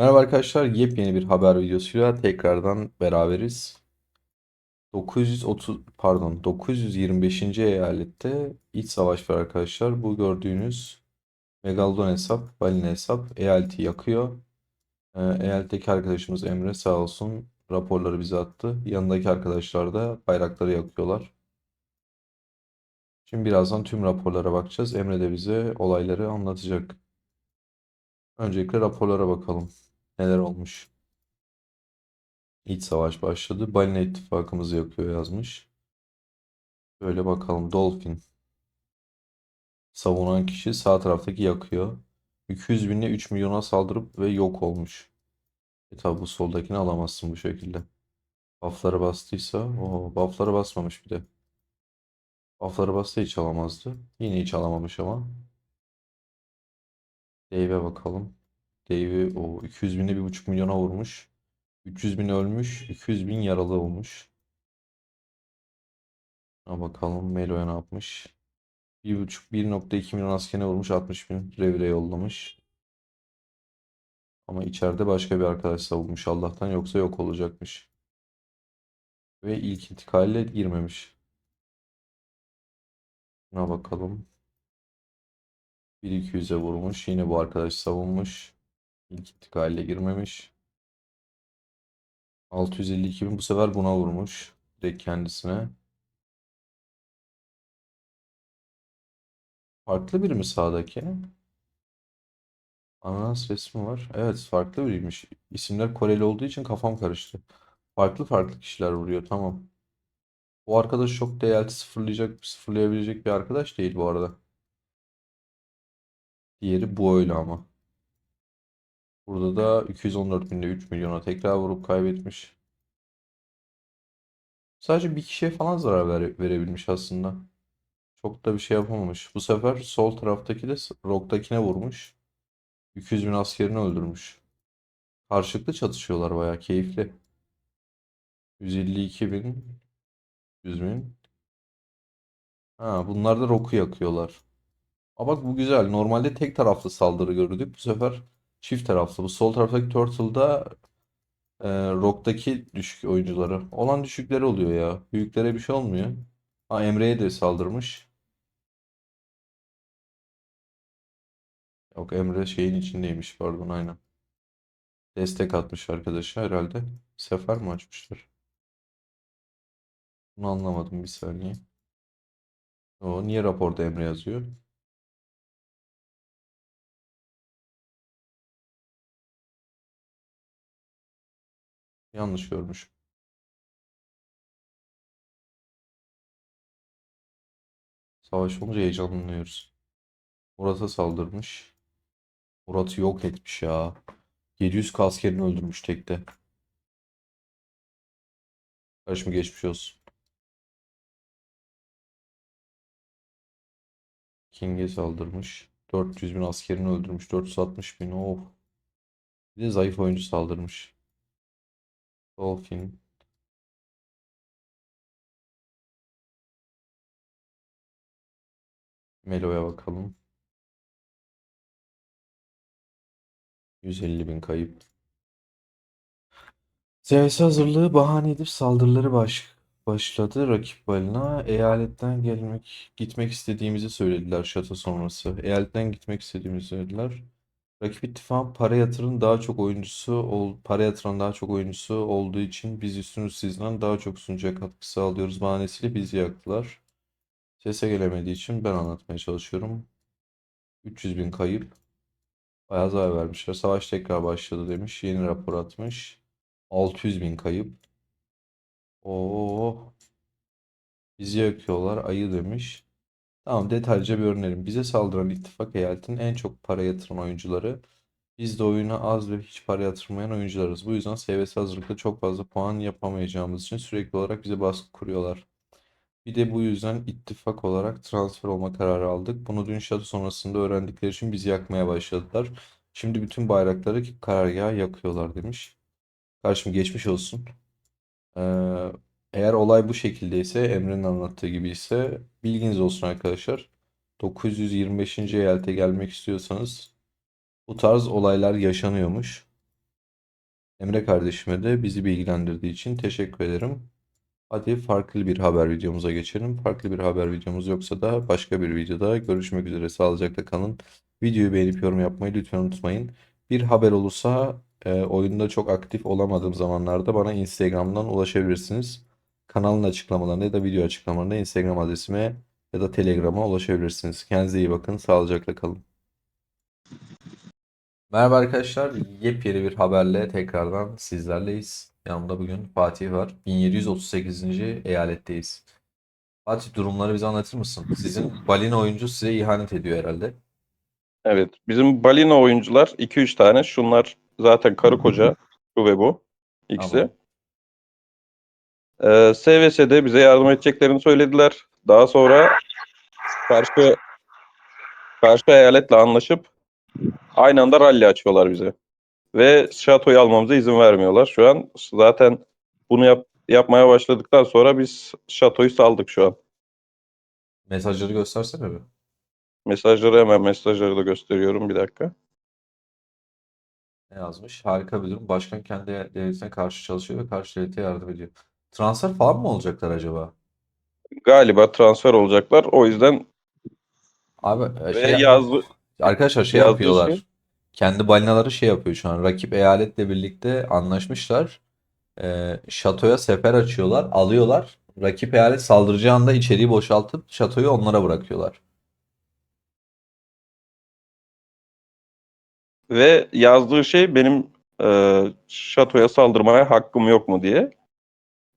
Merhaba arkadaşlar, yepyeni bir haber videosuyla tekrardan beraberiz. 930 pardon 925. eyalette iç savaş var arkadaşlar. Bu gördüğünüz Megalodon hesap, balina hesap eyaleti yakıyor. Ee, eyaletteki arkadaşımız Emre sağ olsun raporları bize attı. Yanındaki arkadaşlar da bayrakları yakıyorlar. Şimdi birazdan tüm raporlara bakacağız. Emre de bize olayları anlatacak. Öncelikle raporlara bakalım. Neler olmuş? İç savaş başladı. Balina ittifakımızı yakıyor yazmış. Böyle bakalım. Dolphin. Savunan kişi sağ taraftaki yakıyor. 200 binle 3 milyona saldırıp ve yok olmuş. E tabi bu soldakini alamazsın bu şekilde. Buff'ları bastıysa. o buff'ları basmamış bir de. Buff'ları bassa hiç alamazdı. Yine hiç alamamış ama. Dave'e bakalım. Dave'i o 200 binle 1,5 milyona vurmuş. 300 bin ölmüş. 200 bin yaralı olmuş. Ha bakalım Melo'ya ne yapmış. 1.5 1.2 milyon askerine vurmuş 60 bin revire yollamış. Ama içeride başka bir arkadaş savunmuş Allah'tan yoksa yok olacakmış. Ve ilk intikalle girmemiş. Buna bakalım. 1.200'e vurmuş. Yine bu arkadaş savunmuş. İlk intikalle girmemiş. 652 bin bu sefer buna vurmuş. Direkt kendisine. Farklı biri mi sağdaki? Ananas resmi var. Evet farklı biriymiş. İsimler Koreli olduğu için kafam karıştı. Farklı farklı kişiler vuruyor tamam. Bu arkadaş çok değerli sıfırlayacak, sıfırlayabilecek bir arkadaş değil bu arada. Diğeri bu öyle ama. Burada da 214 binde 3 milyona tekrar vurup kaybetmiş. Sadece bir kişiye falan zarar vere- verebilmiş aslında. Çok da bir şey yapamamış. Bu sefer sol taraftaki de Rock'takine vurmuş. 200 bin askerini öldürmüş. Karşılıklı çatışıyorlar bayağı keyifli. 152 bin, 100 bin. Ha, bunlar da Rock'u yakıyorlar. Aa bak bu güzel. Normalde tek taraflı saldırı gördük. Bu sefer çift taraflı. Bu sol taraftaki Turtle'da e, Rock'taki düşük oyuncuları. Olan düşükleri oluyor ya. Büyüklere bir şey olmuyor. Ha Emre'ye de saldırmış. Yok Emre şeyin içindeymiş pardon aynen. Destek atmış arkadaşa herhalde. Sefer mi açmışlar? Bunu anlamadım bir saniye. O niye raporda Emre yazıyor? Yanlış görmüş. Savaş olunca heyecanlanıyoruz. Murat'a saldırmış. Murat'ı yok etmiş ya. 700 kaskerini öldürmüş tekte. Karışımı geçmiş olsun. King'e saldırmış. 400 bin askerini öldürmüş. 460 bin. Of. Bir de zayıf oyuncu saldırmış. Dolphin. Melo'ya bakalım. 150 bin kayıp. CS hazırlığı bahane edip saldırıları baş, başladı rakip balina. Eyaletten gelmek, gitmek istediğimizi söylediler şato sonrası. Eyaletten gitmek istediğimizi söylediler. Rakip ittifak para yatırın daha çok oyuncusu ol, para yatıran daha çok oyuncusu olduğu için biz üstünüz sizden daha çok sunucuya katkı sağlıyoruz bahanesiyle bizi yaktılar. Sese gelemediği için ben anlatmaya çalışıyorum. 300 bin kayıp. Bayağı zarar vermişler. Savaş tekrar başladı demiş. Yeni rapor atmış. 600 bin kayıp. Oo. Bizi yakıyorlar. Ayı demiş. Tamam detaylıca bir öğrenelim. Bize saldıran ittifak eyaletinin en çok para yatıran oyuncuları. Biz de oyuna az ve hiç para yatırmayan oyuncularız. Bu yüzden SVS hazırlıkta çok fazla puan yapamayacağımız için sürekli olarak bize baskı kuruyorlar. Bir de bu yüzden ittifak olarak transfer olma kararı aldık. Bunu dün şato sonrasında öğrendikleri için bizi yakmaya başladılar. Şimdi bütün bayrakları karargaha yakıyorlar demiş. Karşım geçmiş olsun. Ee, eğer olay bu şekildeyse Emre'nin anlattığı gibi ise bilginiz olsun arkadaşlar. 925. eyalete gelmek istiyorsanız bu tarz olaylar yaşanıyormuş. Emre kardeşime de bizi bilgilendirdiği için teşekkür ederim. Hadi farklı bir haber videomuza geçelim. Farklı bir haber videomuz yoksa da başka bir videoda görüşmek üzere. Sağlıcakla kalın. Videoyu beğenip yorum yapmayı lütfen unutmayın. Bir haber olursa e, oyunda çok aktif olamadığım zamanlarda bana Instagram'dan ulaşabilirsiniz. Kanalın açıklamalarında ya da video açıklamalarında Instagram adresime ya da Telegram'a ulaşabilirsiniz. Kendinize iyi bakın. Sağlıcakla kalın. Merhaba arkadaşlar. Yepyeni bir haberle tekrardan sizlerleyiz. Yanımda bugün Fatih var. 1738. eyaletteyiz. Fatih durumları bize anlatır mısın? Sizin balina oyuncu size ihanet ediyor herhalde. Evet. Bizim balina oyuncular 2-3 tane. Şunlar zaten karı koca. Şu ve bu. İkisi. Tamam. Ee, SVS'de bize yardım edeceklerini söylediler. Daha sonra karşı karşı eyaletle anlaşıp aynı anda rally açıyorlar bize. Ve şatoyu almamıza izin vermiyorlar. Şu an zaten bunu yap, yapmaya başladıktan sonra biz şatoyu saldık şu an. Mesajları göstersene bir. Mesajları hemen mesajları da gösteriyorum bir dakika. Ne yazmış? Harika bir durum. Başkan kendi devletine karşı çalışıyor ve karşı devlete yardım ediyor. Transfer falan mı olacaklar acaba? Galiba transfer olacaklar. O yüzden Abi e, ve şey yazdı Arkadaşlar şey yazdığı yapıyorlar. şey- Kendi balinaları şey yapıyor şu an. Rakip eyaletle birlikte anlaşmışlar. Ee, şatoya sefer açıyorlar, alıyorlar. Rakip eyalet saldıracağı anda içeriği boşaltıp şatoyu onlara bırakıyorlar. Ve yazdığı şey benim e, şatoya saldırmaya hakkım yok mu diye.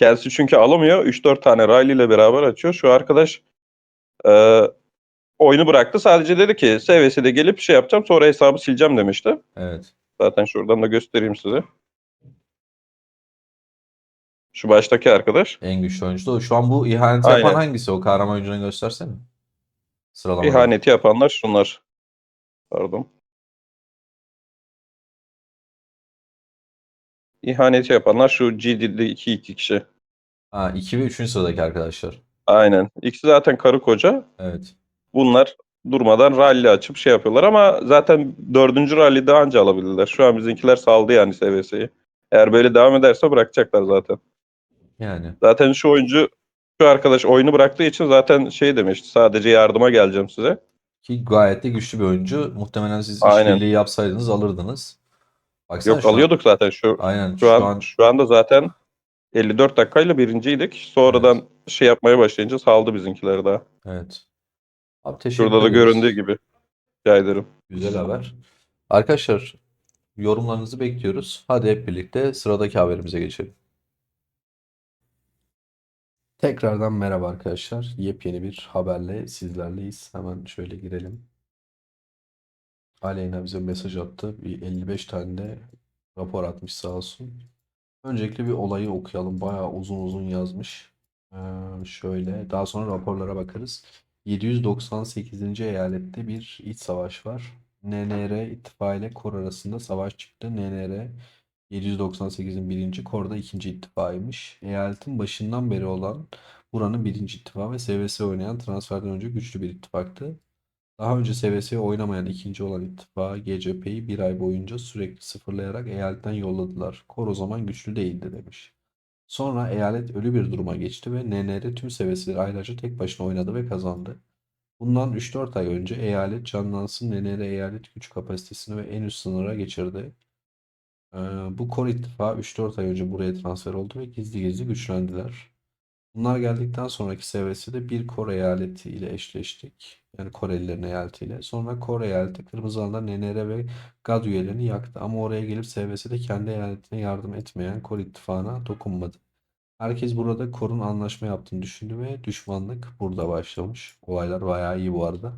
Kendisi çünkü alamıyor. 3-4 tane Riley ile beraber açıyor. Şu arkadaş e, oyunu bıraktı. Sadece dedi ki SVS'de gelip şey yapacağım sonra hesabı sileceğim demişti. Evet. Zaten şuradan da göstereyim size. Şu baştaki arkadaş. En güçlü oyuncu da o. Şu an bu ihaneti yapan Aynen. hangisi? O kahraman oyuncunu göstersene. Sıralamada. İhaneti yapanlar şunlar. Pardon. İhaneti yapanlar şu GD'de 2 2 kişi. Ha, 2 ve 3. sıradaki arkadaşlar. Aynen. İkisi zaten karı koca. Evet. bunlar durmadan rally açıp şey yapıyorlar ama zaten dördüncü rally'de anca alabilirler. Şu an bizimkiler saldı yani SVS'yi. Eğer böyle devam ederse bırakacaklar zaten. Yani. Zaten şu oyuncu şu arkadaş oyunu bıraktığı için zaten şey demişti sadece yardıma geleceğim size. Ki gayet de güçlü bir oyuncu. Muhtemelen siz Aynen. işbirliği yapsaydınız alırdınız. Baksana Yok şu an- alıyorduk zaten şu Aynen. şu an şu anda zaten 54 dakikayla birinciydik. Sonradan şey yapmaya başlayınca saldı bizimkiler daha. Evet. Abi teşekkür Şurada da ederiz. göründüğü gibi. Rica ederim. Güzel haber. Arkadaşlar yorumlarınızı bekliyoruz. Hadi hep birlikte sıradaki haberimize geçelim. Tekrardan merhaba arkadaşlar. Yepyeni bir haberle sizlerleyiz. Hemen şöyle girelim. Aleyna bize mesaj attı. Bir 55 tane de rapor atmış sağ olsun. Öncelikle bir olayı okuyalım. Bayağı uzun uzun yazmış. Ee, şöyle daha sonra raporlara bakarız. 798. eyalette bir iç savaş var. NNR ittifakı ile Kor arasında savaş çıktı. NNR 798'in birinci, Kor'da ikinci ittifakıymış. Eyaletin başından beri olan buranın birinci ittifakı ve SVS oynayan transferden önce güçlü bir ittifaktı. Daha önce SVS'ye oynamayan ikinci olan ittifakı GCP'yi bir ay boyunca sürekli sıfırlayarak eyaletten yolladılar. Kor o zaman güçlü değildi demiş. Sonra eyalet ölü bir duruma geçti ve NNR tüm seviyesileri aylarca tek başına oynadı ve kazandı. Bundan 3-4 ay önce eyalet canlansın NNR eyalet güç kapasitesini ve en üst sınıra geçirdi. Ee, bu Kor ittifakı 3-4 ay önce buraya transfer oldu ve gizli gizli güçlendiler. Bunlar geldikten sonraki seviyesinde bir Kore eyaleti ile eşleştik. Yani Korelilerin eyaletiyle. Sonra Kore eyaleti Kırmızı Alanda NNR ve GAD üyelerini yaktı. Ama oraya gelip seviyesinde kendi eyaletine yardım etmeyen Kore ittifakına dokunmadı. Herkes burada Kor'un anlaşma yaptığını düşündü ve düşmanlık burada başlamış. Olaylar bayağı iyi bu arada.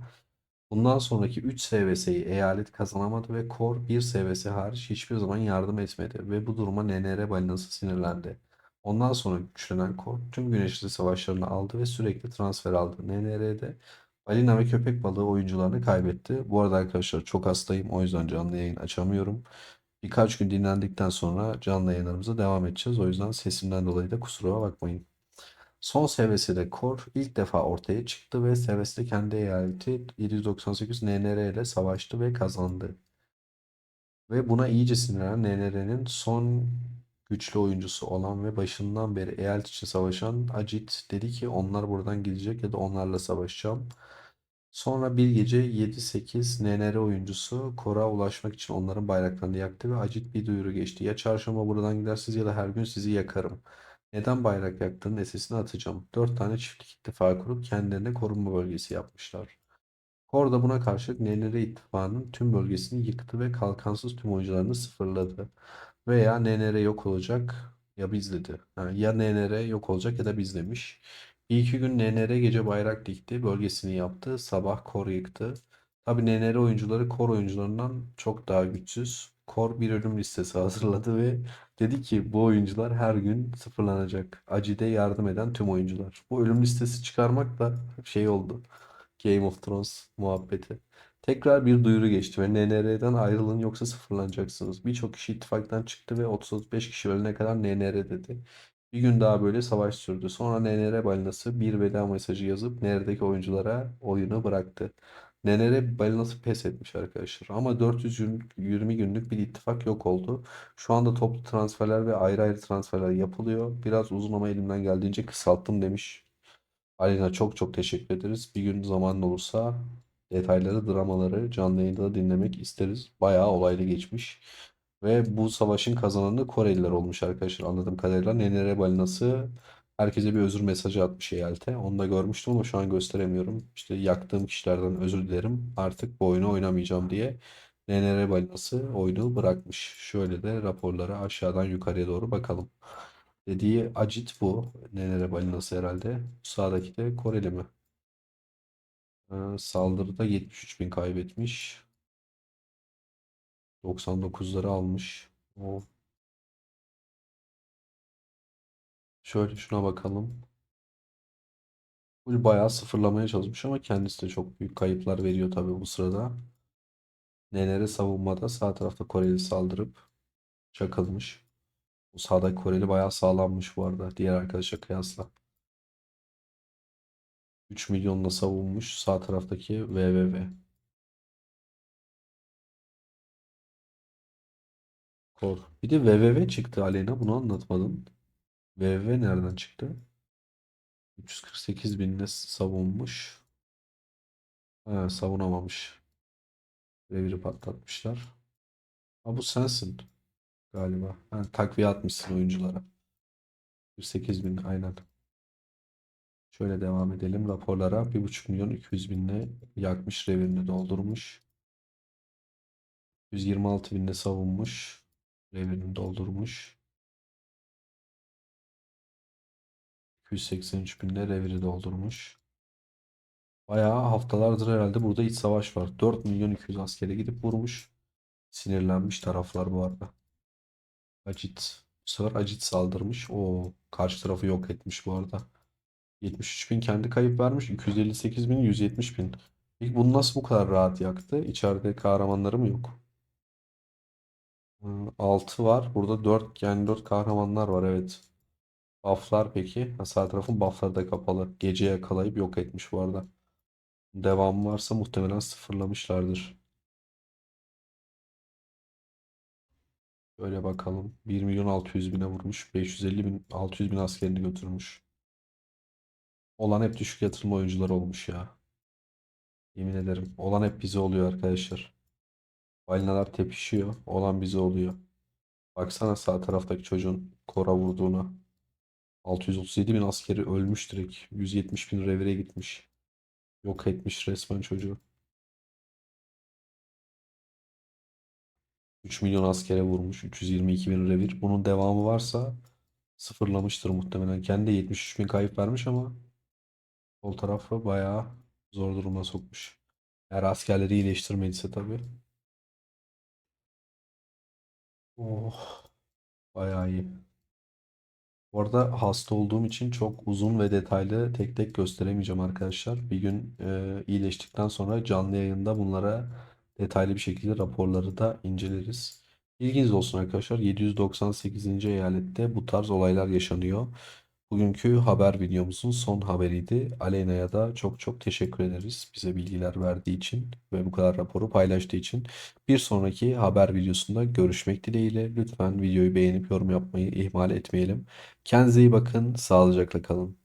Bundan sonraki 3 SVS'yi eyalet kazanamadı ve Kor 1 SVS hariç hiçbir zaman yardım etmedi ve bu duruma NNR balinası sinirlendi. Ondan sonra güçlenen Kor tüm Güneşli savaşlarını aldı ve sürekli transfer aldı. NNR'de balina ve köpek balığı oyuncularını kaybetti. Bu arada arkadaşlar çok hastayım o yüzden canlı yayın açamıyorum. Birkaç gün dinlendikten sonra canlı yayınlarımıza devam edeceğiz. O yüzden sesimden dolayı da kusura bakmayın. Son seviyesinde Kor ilk defa ortaya çıktı ve seviyesinde kendi eyaleti 798 NNR ile savaştı ve kazandı. Ve buna iyice sinirlenen NNR'nin son güçlü oyuncusu olan ve başından beri eyalet için savaşan Acit dedi ki onlar buradan gidecek ya da onlarla savaşacağım. Sonra bir gece 7-8 NNR oyuncusu Kor'a ulaşmak için onların bayraklarını yaktı ve acit bir duyuru geçti. Ya çarşamba buradan gidersiniz ya da her gün sizi yakarım. Neden bayrak yaktığının esesini atacağım. Dört tane çiftlik ittifakı kurup kendilerine korunma bölgesi yapmışlar. Kor da buna karşılık NNR ittifakının tüm bölgesini yıktı ve kalkansız tüm oyuncularını sıfırladı. Veya NNR yok olacak ya biz dedi. Ha, ya NNR yok olacak ya da biz demiş. Bir iki gün NNR gece bayrak dikti, bölgesini yaptı, sabah Kor yıktı. Tabii NNR oyuncuları Kor oyuncularından çok daha güçsüz. Kor bir ölüm listesi hazırladı ve dedi ki bu oyuncular her gün sıfırlanacak. Acide yardım eden tüm oyuncular. Bu ölüm listesi çıkarmak da şey oldu. Game of Thrones muhabbeti. Tekrar bir duyuru geçti ve NNR'den ayrılın yoksa sıfırlanacaksınız. Birçok kişi ittifaktan çıktı ve 30-35 kişi ölene kadar NNR dedi. Bir gün daha böyle savaş sürdü. Sonra NNR balinası bir veda mesajı yazıp neredeki oyunculara oyunu bıraktı. NNR balinası pes etmiş arkadaşlar. Ama 420 günlük bir ittifak yok oldu. Şu anda toplu transferler ve ayrı ayrı transferler yapılıyor. Biraz uzun ama elimden geldiğince kısalttım demiş. Alina çok çok teşekkür ederiz. Bir gün zaman olursa detayları, dramaları canlı yayında da dinlemek isteriz. Bayağı olaylı geçmiş. Ve bu savaşın kazananı Koreliler olmuş arkadaşlar. Anladığım kadarıyla NNR balinası herkese bir özür mesajı atmış eyalete. Onu da görmüştüm ama şu an gösteremiyorum. İşte yaktığım kişilerden özür dilerim. Artık bu oyunu oynamayacağım diye NNR balinası oyunu bırakmış. Şöyle de raporlara aşağıdan yukarıya doğru bakalım. Dediği Acit bu. Nenere balinası herhalde. Sağdaki de Koreli mi? Ee, saldırıda 73 bin kaybetmiş. 99'ları almış. O. Şöyle şuna bakalım. Bu bayağı sıfırlamaya çalışmış ama kendisi de çok büyük kayıplar veriyor tabii bu sırada. Nenere savunmada sağ tarafta Koreli saldırıp çakılmış. Bu sağdaki Koreli bayağı sağlammış bu arada diğer arkadaşa kıyasla. 3 milyonla savunmuş sağ taraftaki VVV. Kor. Bir de VVV çıktı Aleyna bunu anlatmadın. VVV nereden çıktı? 348 binle savunmuş. Ha, savunamamış. Reviri patlatmışlar. Ha bu sensin galiba. Ha, takviye atmışsın oyunculara. 48 bin aynen. Şöyle devam edelim raporlara. 1,5 milyon 200 binle yakmış revirini doldurmuş. 126 binle savunmuş. Revirini doldurmuş. 283 binle reviri doldurmuş. Bayağı haftalardır herhalde burada iç savaş var. 4 milyon 200 askere gidip vurmuş. Sinirlenmiş taraflar bu arada. Acit. Bu sefer Acit saldırmış. O karşı tarafı yok etmiş bu arada. 73 bin kendi kayıp vermiş. 258 bin 170 bin. Peki bunu nasıl bu kadar rahat yaktı? İçeride kahramanları mı yok? 6 var. Burada 4 yani 4 kahramanlar var evet. Bufflar peki? Ha, sağ tarafın buffları da kapalı. Gece yakalayıp yok etmiş bu arada. Devamı varsa muhtemelen sıfırlamışlardır. Böyle bakalım. 1 milyon 600 bine vurmuş. 550 bin 600 bin askerini götürmüş. Olan hep düşük yatırım oyuncular olmuş ya. Yemin ederim. Olan hep bize oluyor arkadaşlar. Balinalar tepişiyor. Olan bize oluyor. Baksana sağ taraftaki çocuğun Kora vurduğuna. 637 bin askeri ölmüş direkt. 170 bin revire gitmiş. Yok etmiş resmen çocuğu. 3 milyon askere vurmuş. 322 bin revir. Bunun devamı varsa sıfırlamıştır muhtemelen. Kendi de 73 bin kayıp vermiş ama sol tarafı bayağı zor duruma sokmuş. Eğer askerleri iyileştirmediyse tabii. Oh. Bayağı iyi. Bu arada hasta olduğum için çok uzun ve detaylı tek tek gösteremeyeceğim arkadaşlar. Bir gün e, iyileştikten sonra canlı yayında bunlara detaylı bir şekilde raporları da inceleriz. Bilginiz olsun arkadaşlar. 798. eyalette bu tarz olaylar yaşanıyor. Bugünkü haber videomuzun son haberiydi. Aleyna'ya da çok çok teşekkür ederiz bize bilgiler verdiği için ve bu kadar raporu paylaştığı için. Bir sonraki haber videosunda görüşmek dileğiyle. Lütfen videoyu beğenip yorum yapmayı ihmal etmeyelim. Kendinize iyi bakın, sağlıcakla kalın.